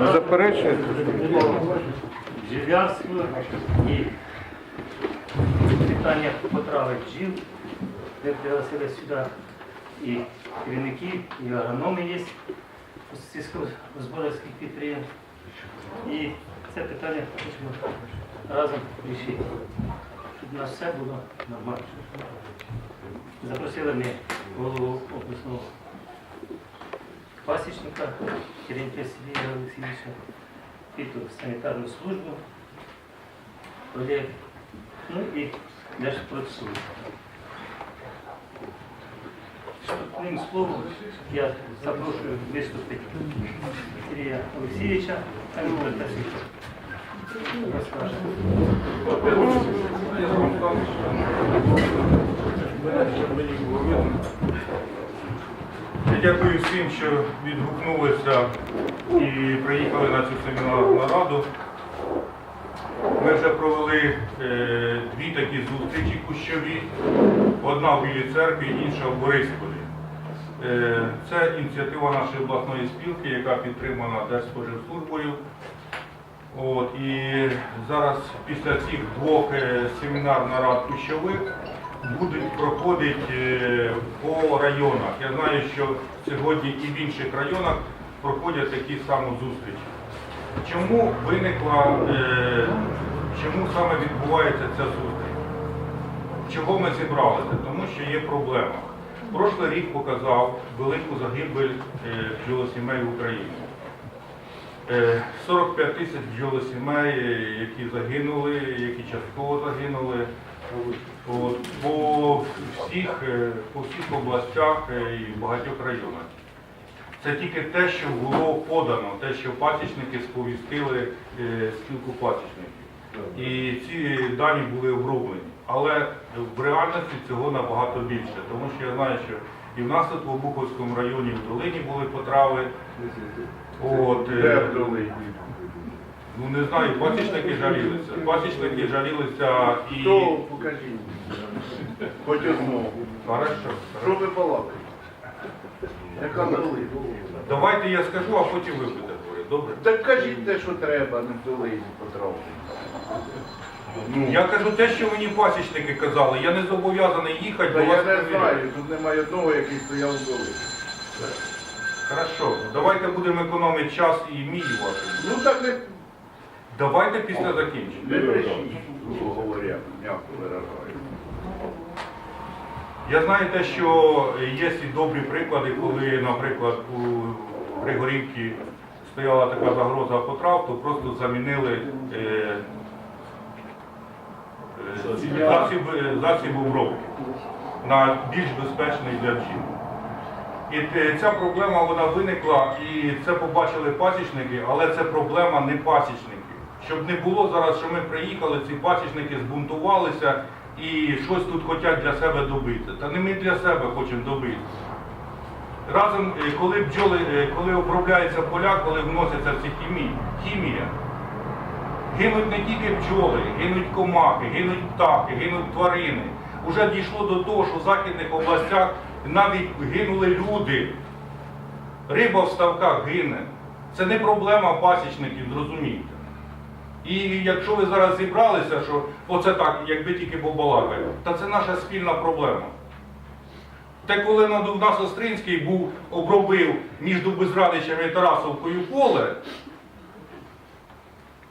Ви заперечуєте? Жив'ярство і питання потрави бджіл. Ми пригласили сюди і керівники, і агрономи є сільськогосподарських підприємств. І це питання хочемо разом вирішити, щоб у нас все було нормально. Запросили ми голову обласного пасічника Терентія Сергія Олексійовича, Піту санітарну службу, колег, ну і Держпродслужбу. Одним словом, я запрошую виступити Сергія Олексійовича, а він буде теж розкаже. Дякую всім, що відгукнулися і приїхали на цю семінарну нараду. Ми вже провели е, дві такі зустрічі кущові, одна в Білій церкві, інша в Борисполі. Е, це ініціатива нашої обласної спілки, яка підтримана Держспоживслужбою. От, і зараз після цих двох е, семінар нарад кущових будуть проходити е, по районах. Я знаю, що сьогодні і в інших районах проходять такі самі зустрічі. Чому виникла, е, чому саме відбувається ця зустріч? Чого ми зібралися? Тому що є проблема. Прошлий рік показав велику загибель е, бджолосімей в Україні. Е, 45 тисяч бджолосімей, які загинули, які частково загинули. От, по всіх, е, по всіх областях е, і в багатьох районах. Це тільки те, що було подано, те, що пасічники сповістили е, спілку пасічників. І ці дані були оброблені. Але в реальності цього набагато більше, тому що я знаю, що і в нас тут в Обуховському районі, в Долині були потрави. От, е, Де в долині? Ну не знаю, пасічники жалілися. Пасічники жалілися і. Хто покажіть? Хоч одного. Хорошо. Що ви балакаєте? Яка долина? Давайте я скажу, а потім ви будете говорити. Добре? Так кажіть те, що треба, не долині потрапити. Ну, Я кажу те, що мені пасічники казали. Я не зобов'язаний їхати, та бо я вас не перевіряють. знаю, тут немає одного, який стояв в долині. Хорошо. Давайте будемо економити час і мій і ваш. Ну так не, Давайте після закінчення. говоря, м'яко виражаю. Я знаю те, що є і добрі приклади, коли, наприклад, у Пригорівці стояла така загроза потрав, то просто замінили е, е, засіб, е, засіб обробки на більш безпечний для бджіл. І ця проблема вона виникла, і це побачили пасічники, але це проблема не пасічників. Щоб не було зараз, що ми приїхали, ці пасічники збунтувалися і щось тут хочуть для себе добити. Та не ми для себе хочемо добити. Разом, е, коли бджоли, е, коли обробляються поля, коли вносяться ці хімії, хімія, гинуть не тільки бджоли, гинуть комахи, гинуть птахи, гинуть тварини. Уже дійшло до того, що в західних областях навіть гинули люди. Риба в ставках гине. Це не проблема пасічників, зрозумійте. І якщо ви зараз зібралися, що оце так, якби тільки побалакали, та це наша спільна проблема. Те, коли на- у нас Остринський був, обробив між Безрадичем і Тарасовкою поле,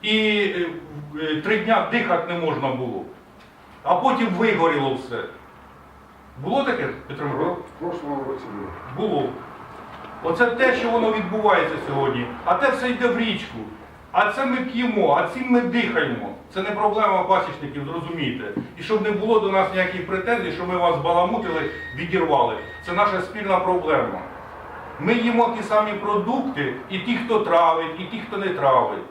і е, е, три дня дихати не можна було, а потім вигоріло все. Було таке, Петро Миколаївич? В прошлому році було. Було. Оце те, що воно відбувається сьогодні. А те все йде в річку. А це ми п'ємо, а цим ми дихаємо. Це не проблема пасічників, зрозумійте. І щоб не було до нас ніяких претензій, що ми вас баламутили, відірвали. Це наша спільна проблема. Ми їмо ті самі продукти, і ті, хто травить, і ті, хто не травить.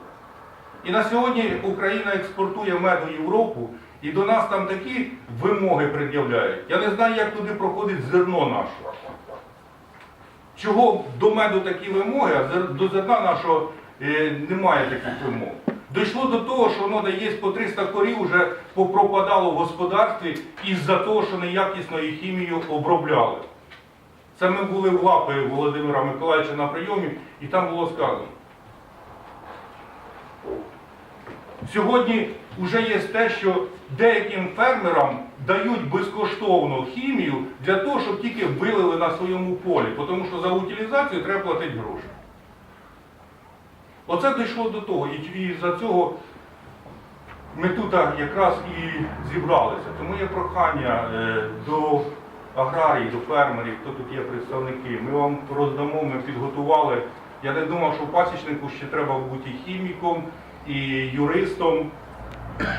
І на сьогодні Україна експортує мед у Європу, і до нас там такі вимоги пред'являють. Я не знаю, як туди проходить зерно наше. Чого до меду такі вимоги, а до зерна нашого Е, немає таких вимог. Дійшло до того, що воно дає по 300 корів вже попропадало в господарстві із-за того, що неякісно її хімію обробляли. Це ми були в лапі Володимира Миколаївича на прийомі, і там було сказано. Сьогодні вже є те, що деяким фермерам дають безкоштовну хімію для того, щоб тільки вилили на своєму полі, тому що за утилізацію треба платити гроші. Оце дійшло до того, і, за цього ми тут якраз і зібралися. Тому є прохання е, до аграріїв, до фермерів, хто тут є представники. Ми вам роздамо, ми підготували. Я не думав, що пасічнику ще треба бути і хіміком, і юристом,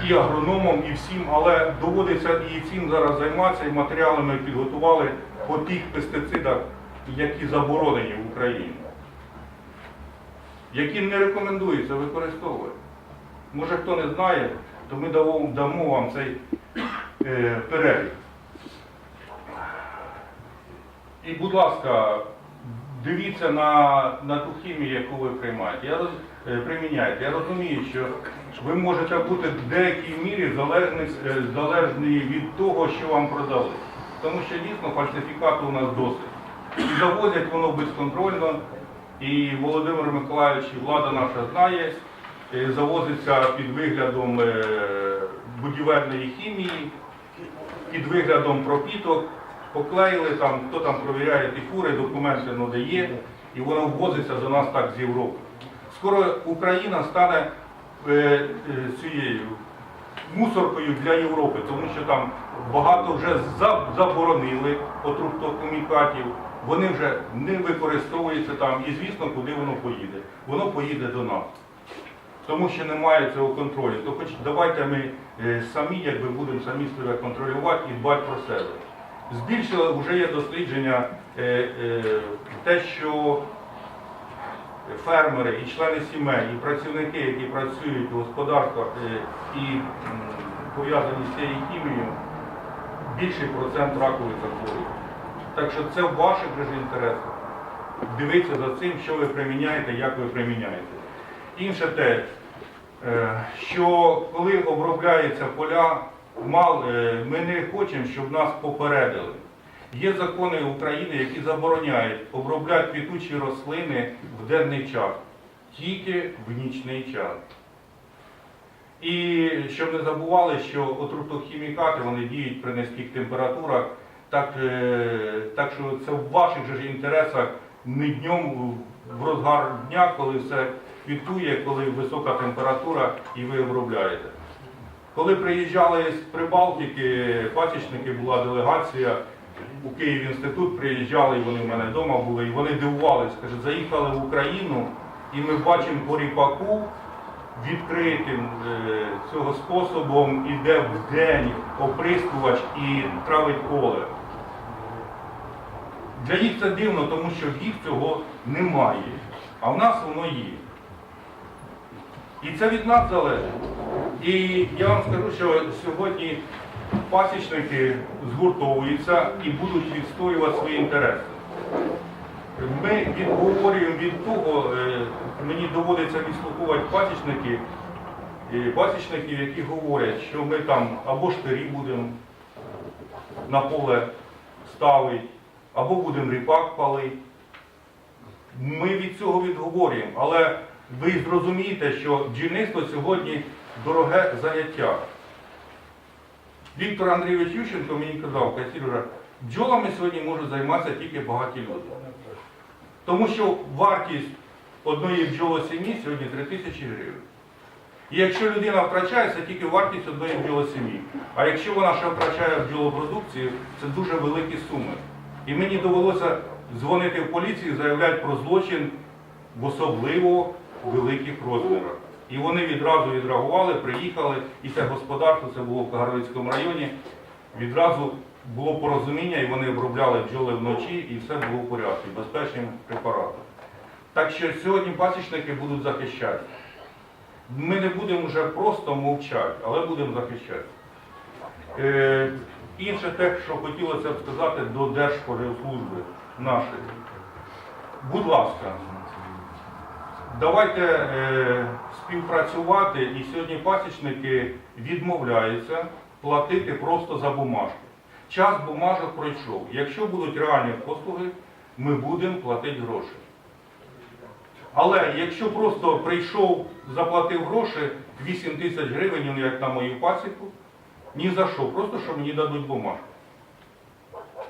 і агрономом, і всім, але доводиться і цим зараз займатися, і матеріалами підготували по тих пестицидах, які заборонені в Україні, які не рекомендується використовувати. Може хто не знає, то ми дамо, вам цей е, перелік. І, будь ласка, дивіться на, на ту хімію, яку ви приймаєте. Я роз, е, приміняєте. Я розумію, що ви можете бути в деякій мірі залежні, е, залежні від того, що вам продали. Тому що дійсно фальсифікату у нас досить. І завозять воно безконтрольно. І Володимир Миколаївич, влада наша знає, е, завозиться під виглядом е, будівельної хімії, під виглядом пропіток, поклеїли там, хто там провіряє ті фури, документи надає, і воно ввозиться до нас так з Європи. Скоро Україна стане е, цією мусоркою для Європи, тому що там багато вже за- заборонили отрутокомікатів, вони вже не використовуються там, і звісно, куди воно поїде. Воно поїде до нас. Тому що немає цього контролю. То хоч давайте ми е, самі якби будемо самі себе контролювати і дбати про себе. Збільшили, вже є дослідження, е, е, те, що фермери і члени сімей, і працівники, які працюють у господарствах і пов'язані з цією хімією, більший процент ракових захворювань. Так що це в ваших же інтересах. Дивіться за цим, що ви приміняєте, як ви приміняєте. Інше те, е, що коли обробляються поля, е, ми не хочемо, щоб нас попередили. Є закони України, які забороняють обробляти квітучі рослини в денний час, тільки в нічний час. І щоб не забували, що отрутохімікати вони діють при низьких температурах, так, е, так що це в ваших же інтересах не днем в розгар дня, коли все квітує, коли висока температура і ви обробляєте. Коли приїжджали з Прибалтики, пасічники, була делегація у Київ інститут, приїжджали, і вони в мене вдома були, і вони дивувалися, каже, заїхали в Україну, і ми бачимо по ріпаку відкритим е, цього способом іде в день оприскувач і травить поле. Для їх це дивно, тому що в їх цього немає, а в нас воно є. І це від нас залежить. І я вам скажу, що сьогодні пасічники згуртовуються і будуть відстоювати свої інтереси. Ми відговорюємо від того, е, мені доводиться відслуховувати пасічники, е, пасічників, які говорять, що ми там або штирі будемо на поле ставити, або будемо ріпак палити. Ми від цього відговорюємо, але ви зрозумієте, що бджільництво сьогодні дороге заняття. Віктор Андрійович Ющенко мені казав, каже, бджолами сьогодні можуть займатися тільки багаті люди. Тому що вартість одної бджолосім'ї сьогодні 3 тисячі гривень. І якщо людина втрачає, це тільки вартість одної бджолосім'ї. А якщо вона ще втрачає бджолопродукцію, це дуже великі суми. І мені довелося дзвонити в поліцію, заявляти про злочин в особливо великих розмірах. І вони відразу відреагували, приїхали, і це господарство, це було в Кагарлицькому районі, відразу було порозуміння, і вони обробляли бджоли вночі, і все було в порядку, безпечним препаратом. Так що сьогодні пасічники будуть захищати. Ми не будемо вже просто мовчати, але будемо захищати. Інше те, що хотілося б сказати до Держспоживслужби нашої. Будь ласка, давайте е, співпрацювати, і сьогодні пасічники відмовляються платити просто за бумажки. Час бумажок пройшов. Якщо будуть реальні послуги, ми будемо платити гроші. Але якщо просто прийшов, заплатив гроші 8 тисяч гривень, ну, як на мою пасіку, ні за що, просто що мені дадуть бумажку.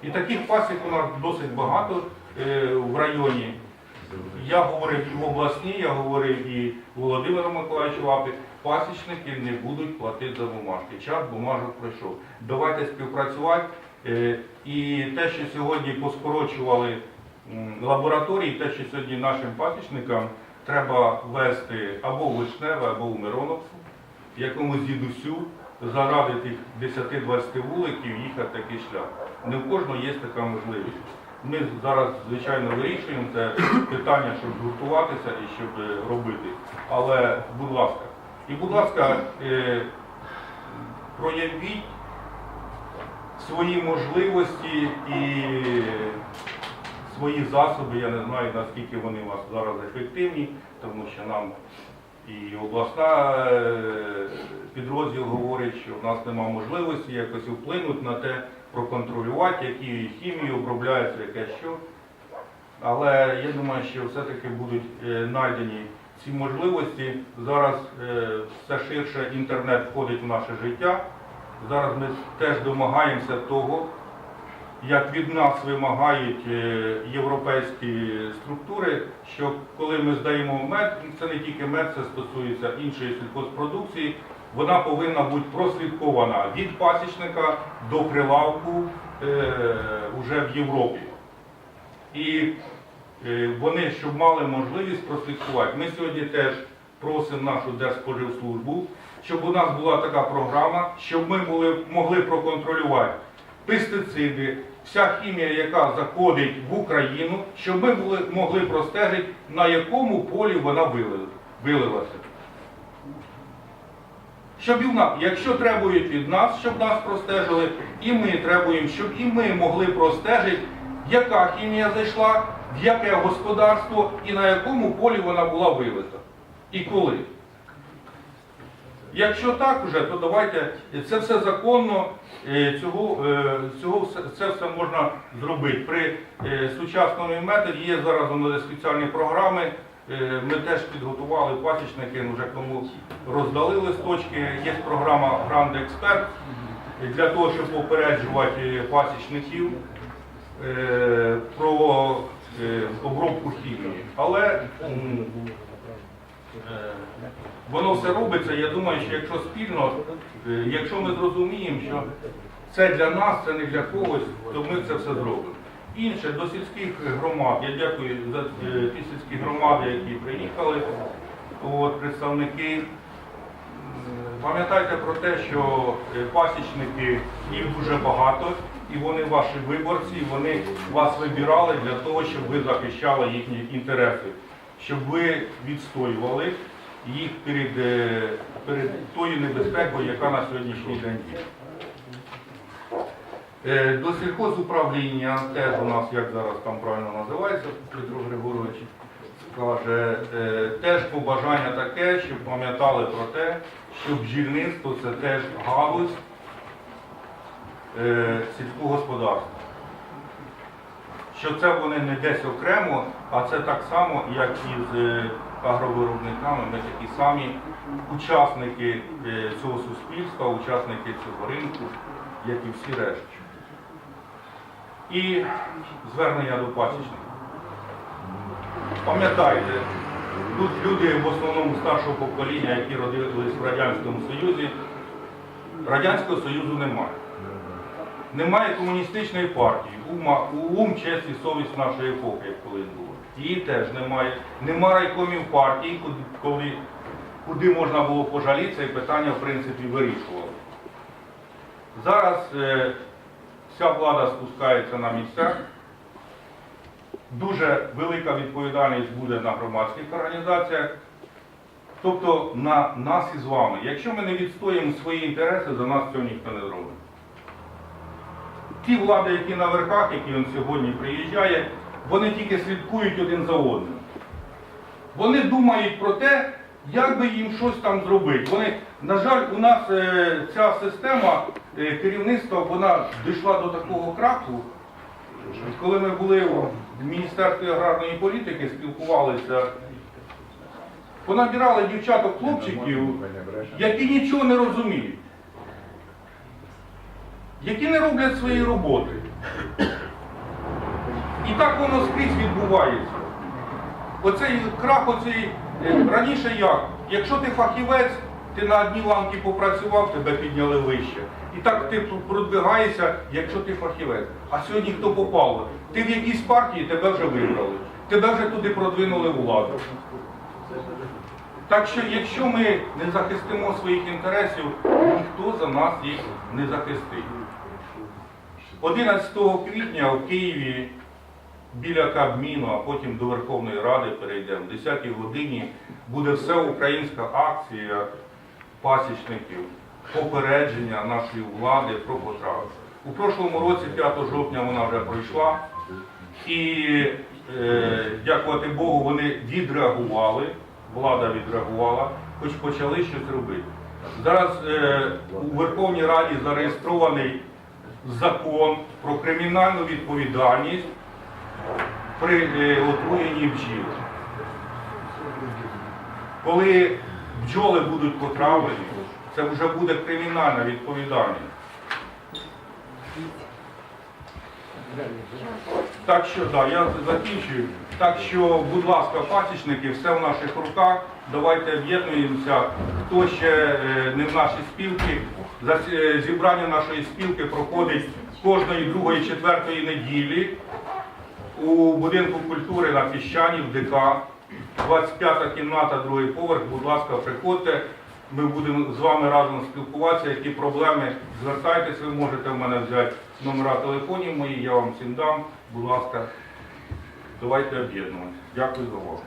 І таких пасік у нас досить багато е, в районі. Я говорив і в обласній, я говорив і Володимиру Миколаївичу Лапі, пасічники не будуть платити за бумажки. Час бумажок пройшов. Давайте співпрацювати. Е, І те, що сьогодні поскорочували м, лабораторії, те, що сьогодні нашим пасічникам треба вести або в Вишневе, або в Мироновку, якомусь дідусю, заради тих 10-20 вуликів їхати такий шлях. Не в кожного є така можливість. Ми зараз, звичайно, вирішуємо це питання, щоб згуртуватися і щоб е, робити. Але, будь ласка, і, будь ласка, е, проявіть свої можливості і свої засоби. Я не знаю, наскільки вони у вас зараз ефективні, тому що нам і обласна е, підрозділ говорить, що в нас немає можливості якось вплинути на те, проконтролювати, які хімії обробляються, яке що. Але я думаю, що все-таки будуть е, знайдені ці можливості. Зараз е, все ширше інтернет входить в наше життя. Зараз ми теж домагаємося того, як від нас вимагають е, європейські структури, що коли ми здаємо мед, це не тільки мед, це стосується іншої сільхозпродукції, вона повинна бути прослідкована від пасічника до прилавку е, уже в Європі. І е, вони, щоб мали можливість прослідкувати. Ми сьогодні теж просимо нашу Держспоживслужбу, щоб у нас була така програма, щоб ми могли проконтролювати пестициди, вся хімія, яка заходить в Україну, щоб ми могли простежити, на якому полі вона вилилася. Щоб і в нас, якщо требують від нас, щоб нас простежили, і ми требуємо, щоб і ми могли простежити, яка хімія зайшла, в яке господарство і на якому полі вона була вилита. І коли. Якщо так вже, то давайте, це все законно, цього, е, цього це все можна зробити. При е, сучасному методі є зараз спеціальні програми. Е, Ми теж підготували пасічники, вже кому роздали листочки. Є програма Гранд Експерт для того, щоб попереджувати пасічників про обробку хімії. Але воно все робиться. Я думаю, що якщо спільно, е, якщо ми зрозуміємо, що це для нас, це не для когось, то ми це все зробимо. Інше до сільських громад. Я дякую за е, ті сільські громади, які приїхали. От, представники. Пам'ятайте про те, що е, пасічники їх дуже багато, і вони ваші виборці, вони вас вибирали для того, щоб ви захищали їхні інтереси, щоб ви відстоювали їх перед, е, перед тою небезпекою, яка на сьогоднішній день є. Е, До сільхозуправління теж у нас, як зараз там правильно називається, Петро Григорович каже, е, теж побажання таке, щоб пам'ятали про те, що бджільництво це теж галузь сільського господарства. Що це вони не десь окремо, а це так само, як і з агровиробниками, ми такі самі учасники е, цього суспільства, учасники цього ринку, як і всі решті. І звернення до пасічників. Пам'ятайте, тут люди в основному старшого покоління, які родились в Радянському Союзі, Радянського Союзу немає. Немає комуністичної партії, ум, честь і совість нашої епохи, як колись було. Її теж немає. Нема райкомів партії, коли, куди можна було пожалітися і питання, в принципі, вирішували. Зараз е, вся влада спускається на місцях. Дуже велика відповідальність буде на громадських організаціях, тобто на нас із вами. Якщо ми не відстоїмо свої інтереси, за нас цього ніхто не зробить. Ті влади, які на верхах, які він сьогодні приїжджає, вони тільки слідкують один за одним. Вони думають про те, як би їм щось там зробити. Вони, на жаль, у нас е, ця система е, керівництва вона дійшла до такого краху. Коли ми були в Міністерстві аграрної політики, спілкувалися понабирали дівчаток, хлопчиків, які нічого не розуміють, які не роблять своєї роботи. І так воно скрізь відбувається. Оцей крах, оцей е, раніше як? Якщо ти фахівець, ти на одній ланці попрацював, тебе підняли вище. І так ти продвигаєшся, якщо ти фахівець. А сьогодні хто попав? Ти в якійсь партії тебе вже вибрали, тебе вже туди продвинули владу. Так що, якщо ми не захистимо своїх інтересів, ніхто за нас їх не захистить. 11 квітня в Києві біля Кабміну, а потім до Верховної Ради перейдемо. В 10 годині буде всеукраїнська акція пасічників, попередження нашої влади про потраву. У прошлому році, 5 жовтня, вона вже пройшла. І е, дякувати Богу, вони відреагували, влада відреагувала, хоч почали щось робити. Зараз е, у Верховній Раді зареєстрований закон про кримінальну відповідальність при е, отруєнні бджіл. Коли бджоли будуть потравлені, це вже буде кримінальна відповідальність. Так що, да, я закінчую. Так що, будь ласка, пасічники, все в наших руках. Давайте об'єднуємося. Хто ще е, не в нашій спілці, е, зібрання нашої спілки проходить кожної другої, четвертої неділі у будинку культури на Піщані в ДК. 25 кімната, другий поверх. Будь ласка, приходьте. Ми будемо з вами разом спілкуватися. Які проблеми звертайтесь, ви можете в мене взяти номера телефонів мої, я вам всім дам. Будь ласка, давайте об'єднуватися. Дякую за увагу.